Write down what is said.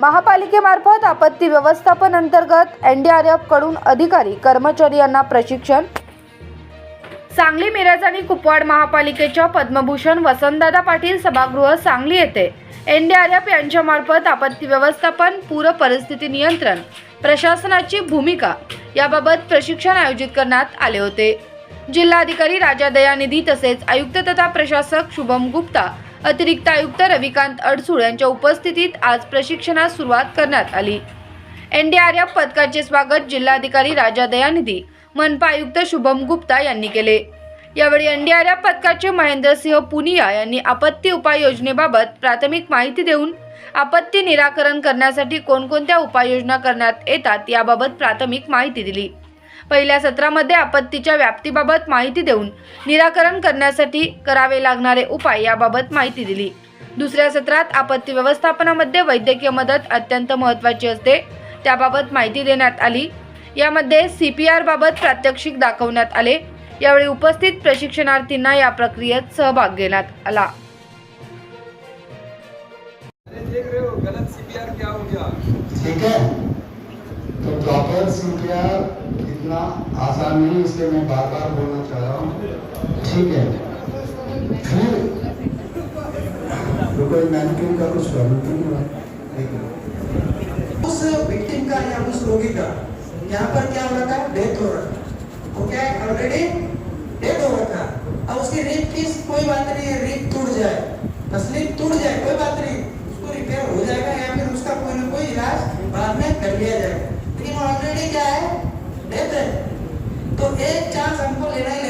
महापालिकेमार्फत आपत्ती व्यवस्थापन अंतर्गत एनडीआरएफकडून अधिकारी कर्मचारी यांना प्रशिक्षण. सांगली मिरज आणि कुपवाड महापालिकेच्या पद्मभूषण वसंतदादा पाटील सभागृह सांगली येथे. एनडीआरएफ यांच्यामार्फत आपत्ती व्यवस्थापन पूर परिस्थिती नियंत्रण प्रशासनाची भूमिका याबाबत प्रशिक्षण आयोजित करण्यात आले होते. जिल्हाधिकारी राजा दयानिधी तसेच आयुक्त तथा प्रशासक शुभम गुप्ता अतिरिक्त आयुक्त रविकांत अडसूळ यांच्या उपस्थितीत आज प्रशिक्षणास सुरुवात करण्यात आली. एनडीआरएफ पथकाचे स्वागत जिल्हाधिकारी राजा दयानिधी मनपा आयुक्त शुभम गुप्ता यांनी केले. यावेळी एनडीआरएफ पथकाचे महेंद्रसिंह पुनिया यांनी आपत्ती उपाययोजनेबाबत प्राथमिक माहिती देऊन आपत्ती निराकरण करण्यासाठी कोणकोणत्या उपाययोजना करण्यात येतात याबाबत प्राथमिक माहिती दिली. पहिल्या सत्रामध्ये आपत्तीच्या व्याप्तीबाबत माहिती देऊन निराकरण करण्यासाठी करावे लागणारे उपाय याबाबत माहिती दिली. दुसऱ्या सत्रात आपत्ती व्यवस्थापनामध्ये वैद्यकीय मदत अत्यंत महत्त्वाची असते. त्याबाबत माहिती देण्यात आली. यामध्ये सी पी आर बाबत प्रात्यक्षिक दाखवण्यात आले. यावेळी उपस्थित प्रशिक्षणार्थींना या प्रक्रियेत सहभाग घेण्यात आला. हो गलत सीपीआर क्या हो गया? ठीक है? तो प्रॉपर सीपीआर इतना आसान नहीं इसलिए मैं बार बार बोलना चाह रहा हूँ। ठीक है। फिर तो कोई मैनिक्यूर का कुछ प्रॉब्लम तो नहीं हुआ? उस विक्टिम का या उस रोगी का, यहाँ पर क्या हो रखा है? डेथ हो रखा है। वो क्या ऑलरेडी डेथ हो रखा है। अब उसकी रिप की कोई बात नहीं है रिप टूट जाए। देते हैं तो एक चांस हमको लेना ही